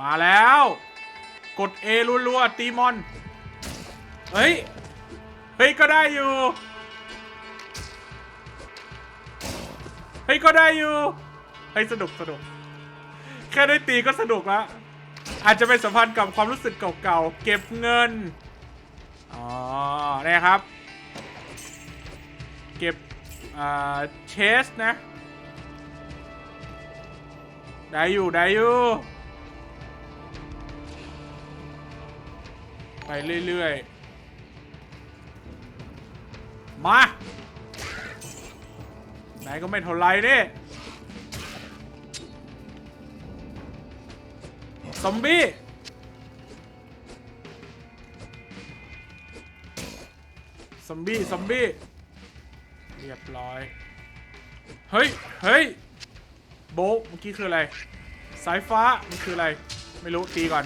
มาแล้ว กด A รัวๆตีมอน เฮ้ย เฮ้ย ก็ได้อยู่ เฮ้ย ก็ได้อยู่ เฮ้ย สนุกสนุก แค่ได้ตีก็สนุกล้วอาจจะเป็นสัมพันธ์กับความรู้สึกเก่าๆ เก็บเงิน อ๋อเนี่ยครับ เก็บอ่าเชสนะ ได้อยู่ ได้อยู่ ไปเรื่อยๆ มา ไหนก็ไม่เท่าไรนี่ซอมบี้ซอมบี้ซอมบี้เรียบร้อย เฮ้ย เฮ้ย โบเมื่อกี้คืออะไร สายฟ้า มันคืออะไร ไม่รู้ ตีก่อน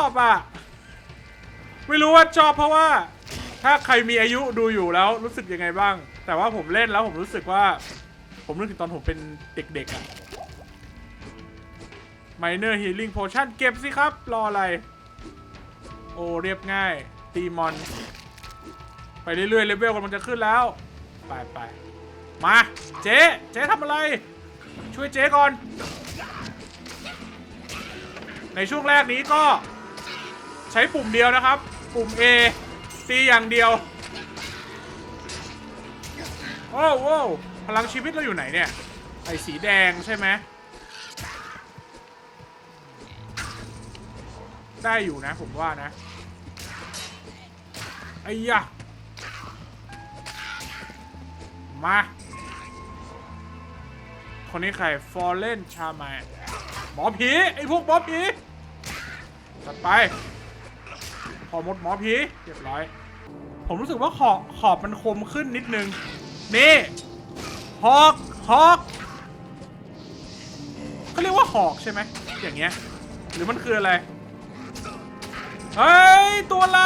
อบอะ ไม่รู้ว่าชอบเพราะว่า ถ้าใครมีอายุดูอยู่แล้วรู้สึกยังไงบ้าง แต่ว่าผมเล่นแล้วผมรู้สึกว่า ผมนึกถึงตอนผมเป็นเด็กๆอะ Minor Healing Potion เก็บสิครับ รออะไร โอ้ เรียบง่าย ตีมอน ไปเรื่อยๆ เลเวลกำลังจะขึ้นแล้ว ไปไปมา เจ๊ เจ๊ทำอะไร ช่วยเจ๊ก่อน ในช่วงแรกนี้ก็ ใช้ปุ่มเดียวนะครับ ปุ่ม A ตีอย่างเดียวโอ้โว้วพลังชีวิตเราอยู่ไหนเนี่ย ไอ้สีแดงใช่ไหม ได้อยู่นะผมว่านะ ไอ้ยะมา คนนี้ใคร ฟอร์เรนชามาหมอผี ไอ้พวกหมอผี จัดไป ขอมดหมอผีเรียบร้อย ผมรู้สึกว่าขอบขอบมันคมขึ้นนิดนึง นี่หอกหอกเขาเรียกว่าหอกใช่ไหมอย่างเงี้ย หรือมันคืออะไร เฮ้ย ตัวอะไร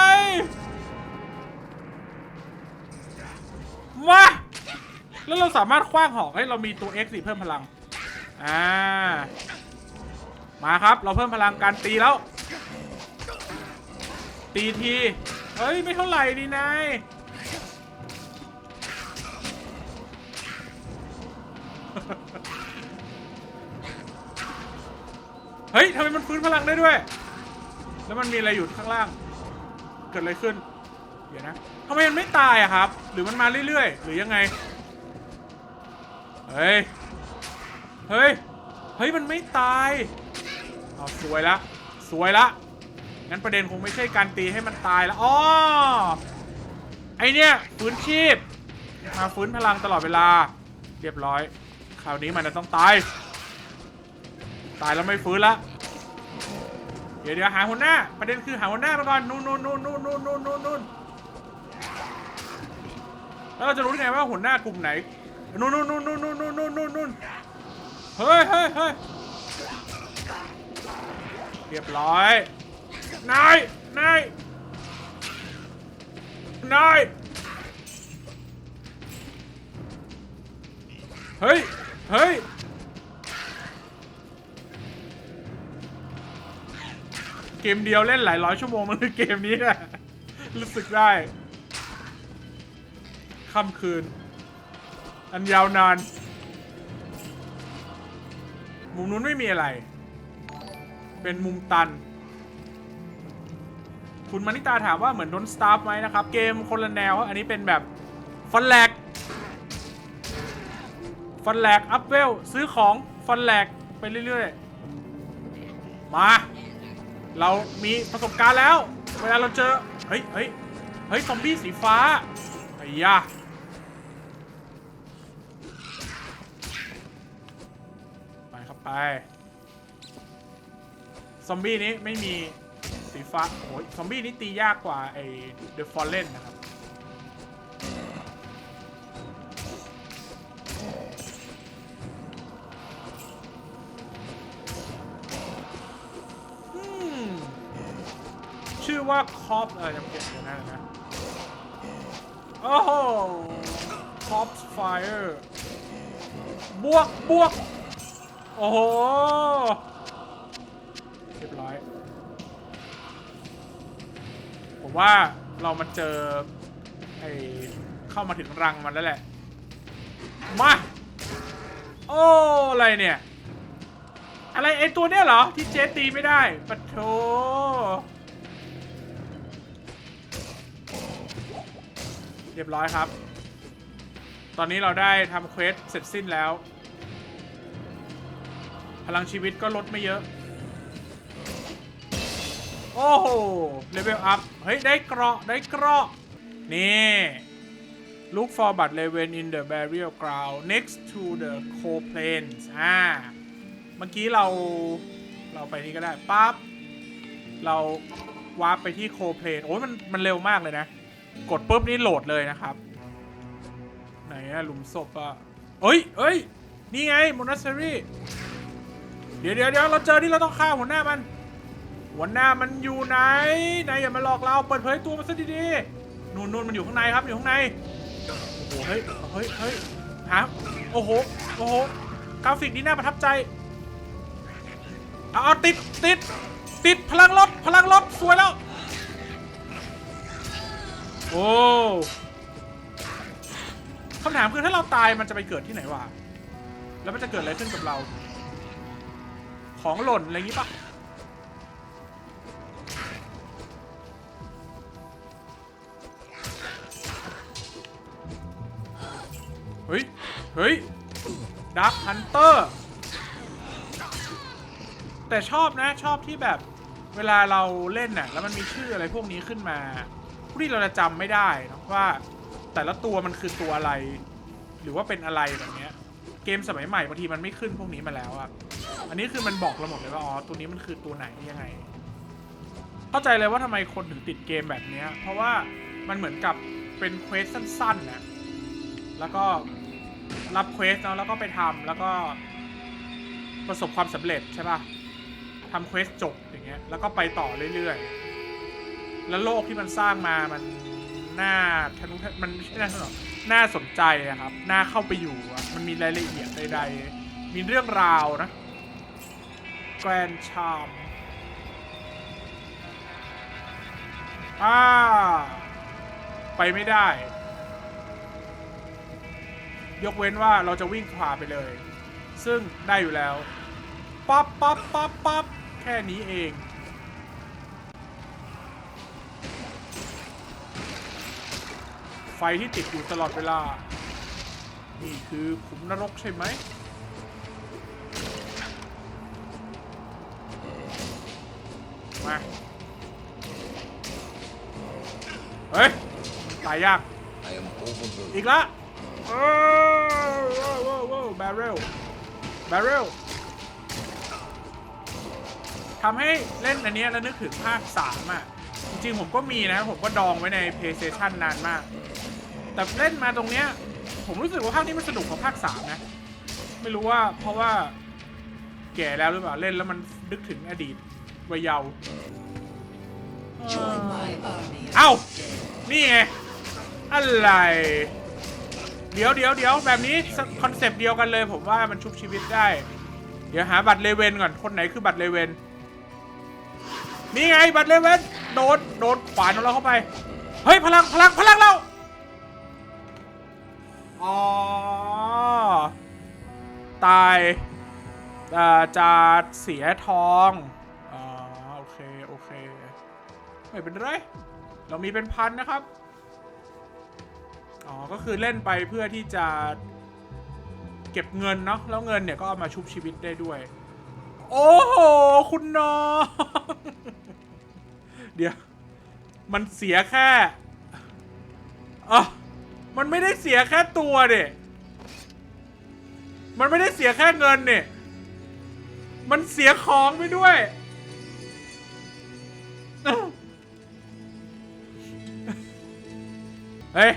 มา แล้วเราสามารถคว้างหอกให้เรามีตัว X สิเพิ่มพลัง อ่า มาครับ เราเพิ่มพลังการตีแล้ว ตีทีเฮ้ย ไม่เท่าไหร่นี่นายเฮ้ยทำไมมันฟื้นพลังได้ด้วย แล้วมันมีอะไรอยู่ข้างล่าง เกิดอะไรขึ้น เดี๋ยวนะทำไมมันไม่ตายอะครับ หรือมันมาเรื่อยๆ หรือยังไง เฮ้ย เฮ้ย เฮ้ย มันไม่ตาย เอาสวยละ สวยละ งั้นประเด็นคงไม่ใช่การตีให้มันตายแล้วอ๋อไอเนี้ยฟื้นชีพ มาฟื้นพลังตลอดเวลา เรียบร้อย คราวนี้มันจะต้องตาย ตายแล้วไม่ฟื้นละเดี๋ยวเดี๋ยวหาหัวหน้า ประเด็นคือหาหัวหน้ามาก่อนนู่นนู่นนู่นนู่นนู่นนู่นนู่นนู่นแล้วเราจะรู้ได้ไงว่าหัวหน้ากลุ่มไหนนู่นนู่นนู่นนู่นนู่นนู่นนู่นนู่นนู่นเฮ้ยเฮ้ยเฮ้ยเรียบร้อย นาย นาย นาย เฮ้ย เฮ้ย เกมเดียวเล่นหลายร้อยชั่วโมงมันคือเกมนี้แหละรู้สึกได้ค่ำคืน อันยาวนาน มุมนู้นไม่มีอะไร เป็นมุมตัน คุณมานิตาถามว่าเหมือนโดนสตาร์ฟไหมนะครับ เกมคนละแนว อันนี้เป็นแบบฟันแหลกฟันแหลกอัพเวลซื้อของฟันแหลกไปเรื่อยๆ มา เรามีประสบการณ์แล้ว เวลาเราเจอ เฮ้ยเฮ้ยเฮ้ยซอมบี้สีฟ้าไอ้ยาไปครับไป ซอมบี้นี้ไม่มี สีฟ้าโอ้ยซอมบี้นี้ตียากกว่าไอ้เดอะฟอลเลนนะครับ ชื่อว่าคอปเออจำเก็บเดี๋ยวนะเดี๋ยวนะ โอ้โหคอปไฟร์บวกบวก โอ้โห ผมว่าเรามาเจอไอเข้ามาถึงรังมันแล้วแหละ มา โอ้ อะไรเนี่ย อะไรไอตัวเนี้ยเหรอ ที่เจตีไม่ได้ปะโถเรียบร้อยครับ ตอนนี้เราได้ทำเควสเสร็จสิ้นแล้ว พลังชีวิตก็ลดไม่เยอะ โอ้โหเลเวลอัพ เฮ้ย ได้เกราะ ได้เกราะ นี่ Look for but Raven in the burial ground next to the coal plains อ่า เมื่อกี้เรา เราไปนี่ก็ได้ปั๊บ เราวาร์ปไปที่โคเพลนโอ้ยมันมันเร็วมากเลยนะ กดปุ๊บนี่โหลดเลยนะครับ ไหนอะหลุมศพอะเอ้ยเอ้ย นี่ไงมอนัสเซอรี่ เดี๋ยวเดี๋ยวเดี๋ยวเราเจอที่เราต้องฆ่าหัวหน้ามัน หัวหน้ามันอยู่ไหนนายอย่ามาหลอกเราเปิดเผยตัวมันซะดีๆนู่นนู่นมันอยู่ข้างในครับอยู่ข้างในโอ้โหเฮ้ยเฮ้ยเฮ้ยหาโอ้โหโอ้โหกราฟิกนี้น่าประทับใจเอาเอาติดติดติดพลังรถพลังรถสวยแล้ว โอ้คำถามคือถ้าเราตายมันจะไปเกิดที่ไหนวะแล้วมันจะเกิดอะไรขึ้นกับเรา ของหล่นอะไรอย่างงี้ปะ ฮ้ย เฮ้ยดักฮันเตอร์แต่ชอบนะชอบที่แบบเวลาเราเล่นน่ะแล้วมันมีชื่ออะไรพวกนี้ขึ้นมาผู้ที่เราจะจำไม่ได้นะว่าแต่ละตัวมันคือตัวอะไร หรือว่าเป็นอะไรแบบเนี้ยเกมสมัยใหม่บางทีมันไม่ขึ้นพวกนี้มาแล้วอะอันนี้คือมันบอกเราหมดเลยว่าอ๋อตัวนี้มันคือตัวไหนยังไง เข้าใจเลยว่าทำไมคนถึงติดเกมแบบเนี้ยเพราะว่ามันเหมือนกับเป็นเควสสั้นๆนะแล้วก็ รับเควสเนาะแล้วก็ไปทำแล้วก็ ประสบความสำเร็จใช่ปะทำเควสจบอย่างเงี้ยแล้วก็ไปต่อเรื่อยๆ แล้วโลกที่มันสร้างมามันน่าทะนุมันไม่ใช่น่าสนน่าสนใจอะครับน่าเข้าไปอยู่มันมีรายละเอียดใดๆ มีเรื่องราวนะแกรนชามอ่าไปไม่ได้ ยกเว้นว่าเราจะวิ่งขวาไปเลย ซึ่งได้อยู่แล้วปั๊บปั๊บปั๊บปั๊บแค่นี้เอง ไฟที่ติดอยู่ตลอดเวลา นี่คือขุมนรกใช่ไหมมาเฮ้ย ตายยากอีกละ โอ้โว้โว้โว้แบเรลแบเรลทำให้เล่นอันเนี้ยแล้วนึกถึงภาค3อะ จริงๆผมก็มีนะ ผมก็ดองไว้ใน PlayStation นานมาก แต่เล่นมาตรงเนี้ย ผมรู้สึกว่าภาคนี้มันสนุกกว่าภาค3นะ ไม่รู้ว่าเพราะว่าแก่แล้วหรือเปล่า เล่นแล้วมันนึกถึงอดีตวัยเยาว์ Join my army. เอ้า นี่ไง อะไร เดี๋ยวเดี๋ยวเดี๋ยวแบบนี้คอนเซปต์เดียวกันเลย ผมว่ามันชุบชีวิตได้ เดี๋ยวหาบัตรเลเวนก่อน คนไหนคือบัตรเลเวน นี่ไงบัตรเลเวนโดนโดนขวานของเราเข้าไป เฮ้ยพลังพลังพลังเราอ๋อตายจะเสียทองอ๋อโอเคโอเคไม่เป็นไร เรามีเป็นพันนะครับ อ๋อ ก็คือเล่นไปเพื่อที่จะเก็บเงินเนาะ แล้วเงินเนี่ยก็เอามาชุบชีวิตได้ด้วย โอ้โห คุณน้อง เดี๋ยว มันเสียแค่อ๋อมันไม่ได้เสียแค่ตัวเด็มันไม่ได้เสียแค่เงินเนี่ย มันเสียของไปด้วย เฮ้ย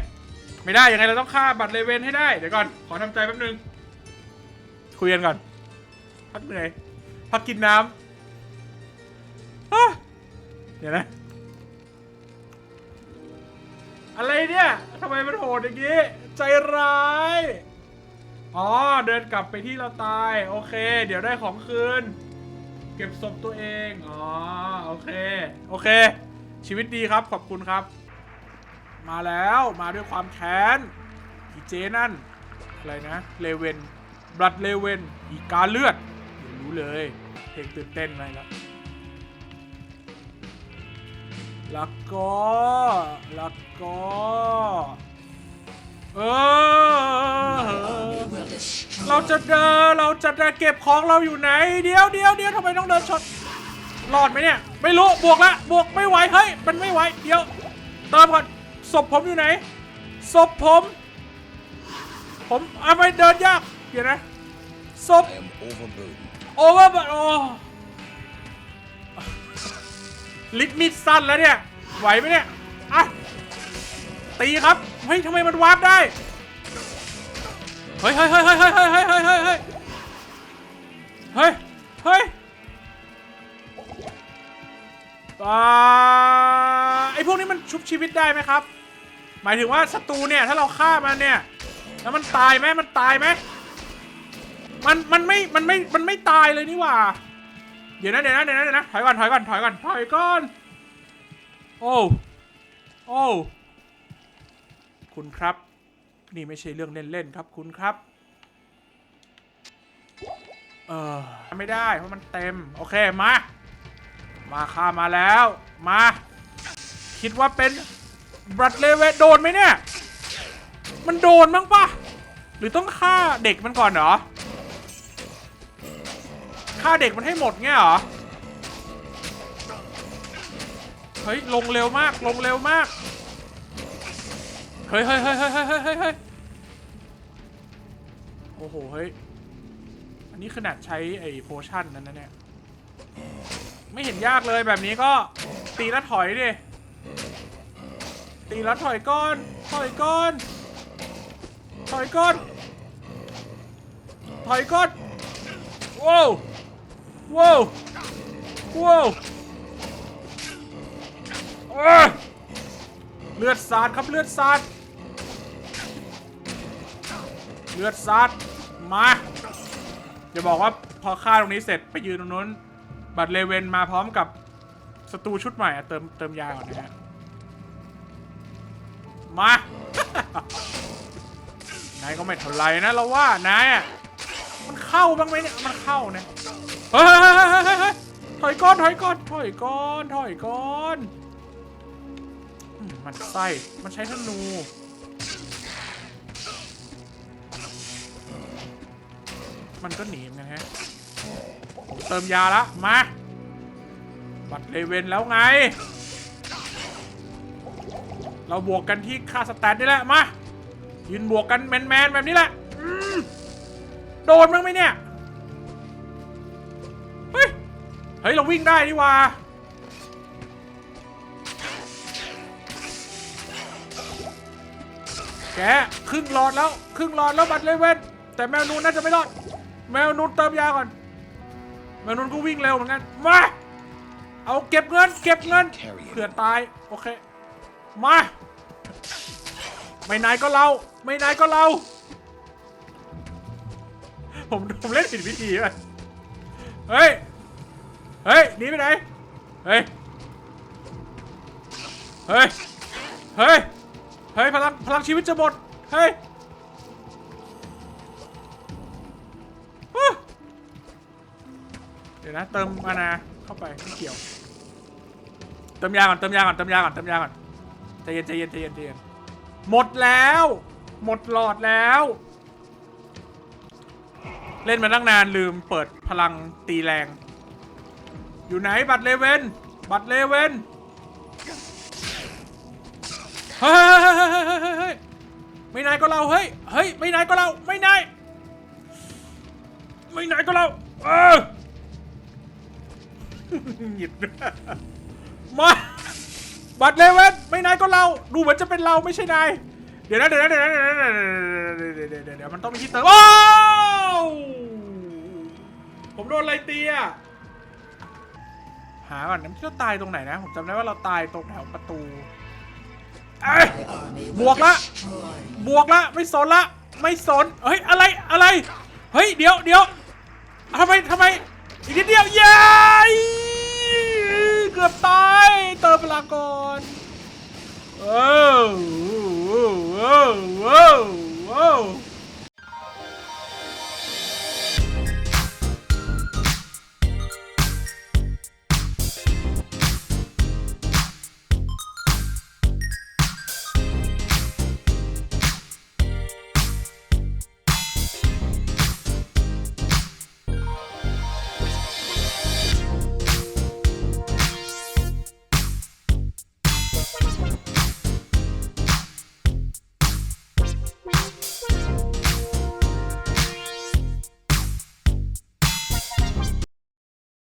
ไม่ได้ยังไงเราต้องฆ่าบัตรเลเวนให้ได้ เดี๋ยวก่อน ขอทำใจแป๊บนึง คุยกันก่อน พักเหนื่อย พักกินน้ำฮะเดี๋ยวนะ อะไรเนี่ยทำไมมันโหดอย่างนี้ ใจร้าย อ๋อ เดินกลับไปที่เราตาย โอเค เดี๋ยวได้ของคืน เก็บศพตัวเอง อ๋อ โอเค โอเค ชีวิตดีครับ ขอบคุณครับ มาแล้วมาด้วยความแค้นอีเจนั่น อะไรนะเลเวนบลัดเลเวนอีกาเลือดเดี๋ยวรู้เลย เพลงตื่นเต้นไหมแล้วแล้วก็แล้วก็เออเราจะเดินเราจะเดินเก็บของเราอยู่ไหน เดี๋ยวเดี๋ยวเดี๋ยวทำไมต้องเดินชนรอดไหมเนี่ย ไม่รู้ บวกละ บวกไม่ไหว เฮ้ย มันไม่ไหว เดี๋ยว เติมก่อน ศพผมอยู่ไหนศพผม ผมเอาไปเดินยากเดี๋ยวนะศพ I am overburdened. โอเวอร์บัตโอลิดมิดสั้นแล้วเนี่ย ไหวไหมเนี่ย อะ ตีครับ เฮ้ยทำไมมันวาร์ปได้ เฮ้ยเฮ้ยเฮ้ยเฮ้ยเฮ้ยเฮ้ยเฮ้ยเฮ้ยเฮ้ยเฮ้ยเฮ้ยเฮ้ย อ่าไอพวกนี้มันชุบชีวิตได้ไหมครับ หมายถึงว่าศัตรูเนี่ยถ้าเราฆ่ามันเนี่ย แล้วมันตายไหมมันตายไหมมันมันไม่มันไม่มันไม่ตายเลยนี่หว่า เดี๋ยวนะเดี๋ยวนะเดี๋ยวนะเดี๋ยวนะถอยก่อนถอยก่อนถอยก่อนถอยก่อนโอ้โอ้คุณครับ นี่ไม่ใช่เรื่องเล่นๆครับคุณครับ เออไม่ได้เพราะมันเต็ม โอเคมา มาข้ามาแล้ว มา คิดว่าเป็นบรัดเลเวโดนไหมเนี่ย มันโดนมั้งปะหรือต้องฆ่าเด็กมันก่อนเหรอฆ่าเด็กมันให้หมดเงี้ยเหรอ เฮ้ย ลงเร็วมาก ลงเร็วมาก เฮ้ยเฮ้ยเฮ้ยเฮ้ยเฮ้ยเฮ้ยเฮ้ยโอ้โห เฮ้ย อันนี้ขนาดใช้ไอ้โพชั่นนั้นนะเนี่ย ไม่เห็นยากเลยแบบนี้ก็ตีแล้วถอยดิ ตีแล้วถอยก้อน ถอยก้อน ถอยก้อน ถอยก้อนว้าวว้าวว้าวเลือดสาดครับเลือดสาดเลือดสาดมาจะบอกว่าพอฆ่าตรงนี้เสร็จไปยืนตรงนู้น บัตรเลเวนมาพร้อมกับศัตรูชุดใหม่อะเติมเติมยาก่อนนะฮะ มา นายก็ไม่เท่าไรนะเราว่านายอะมันเข้าบ้างไหมเนี่ย มันเข้านี่ยเฮ้ยเฮ้ยเฮ้ยเฮ้ยถอยก้อนถอยก้อนถอยก้อนถอยก้อนมันไส้มันใช้ธนูมันก็หนีเหมือนกันฮะ เติมยาละมา บัตรเลเวนแล้วไง เราบวกกันที่ค่าสแตทนี่แหละมายืนบวกกันแมนๆแบบนี้แหละโดนมั้งไหมเนี่ย เฮ้ย เฮ้ย เราวิ่งได้นี่ว่าแกครึ่งหลอดแล้ว ครึ่งหลอดแล้วบัตรเลเวนแต่แมวนูนน่าจะไม่รอด แมวนูนเติมยาก่อน แมวนูนก็วิ่งเร็วเหมือนกัน มา เอาเก็บเงิน เก็บเงินเผื่อตาย โอเค มา ไม่นายก็เรา ไม่นายก็เรา ผมผมเล่นผิดวิธีไปเฮ้ย เฮ้ย หนีไปไหน เฮ้ย เฮ้ย เฮ้ย เฮ้ย พลัง พลังชีวิตจะหมด เฮ้ย ดี๋ยวนะ เติมมานาเข้าไปไม่เกี่ยว เติมยาก่อน เติมยาก่อน เติมยาก่อน เติมยาก่อนใจเย็นใจเย็นใจเย็นใจเย็นหมดแล้ว หมดหลอดแล้ว เล่นมาตั้งนานลืมเปิดพลังตีแรง อยู่ไหนบัตรเลเวนบัตรเลเวนเฮ้ยไม่นายก็เราเฮ้ย เฮ้ย ไม่นายก็เรา ไม่นาย ไม่นายก็เรา เออ หยิบมาบัตรเลเว่นไม่นายก็เราดูเหมือนจะเป็นเราไม่ใช่นายเดี๋ยวนะเดี๋ยวนะเดี๋ยวนะเดี๋ยวนะเดี๋ยวเดี๋ยวเดี๋ยวมันต้องมีที่เติมโอ้ผมโดนอะไรตีอะหาก่อนน้ำที่เราตายตรงไหนนะ ผมจำได้ว่าเราตายตรงแถวประตูเอ้ยบวกละ บวกละ ไม่สนละ ไม่สนเฮ้ย อะไร อะไร เฮ้ย เดี๋ยวเดี๋ยวทำไมทำไม อีกนิดเดียวเย้ย เกือบตาย เติมพลังก่อนโอ้โอ้โอ้โหโอ้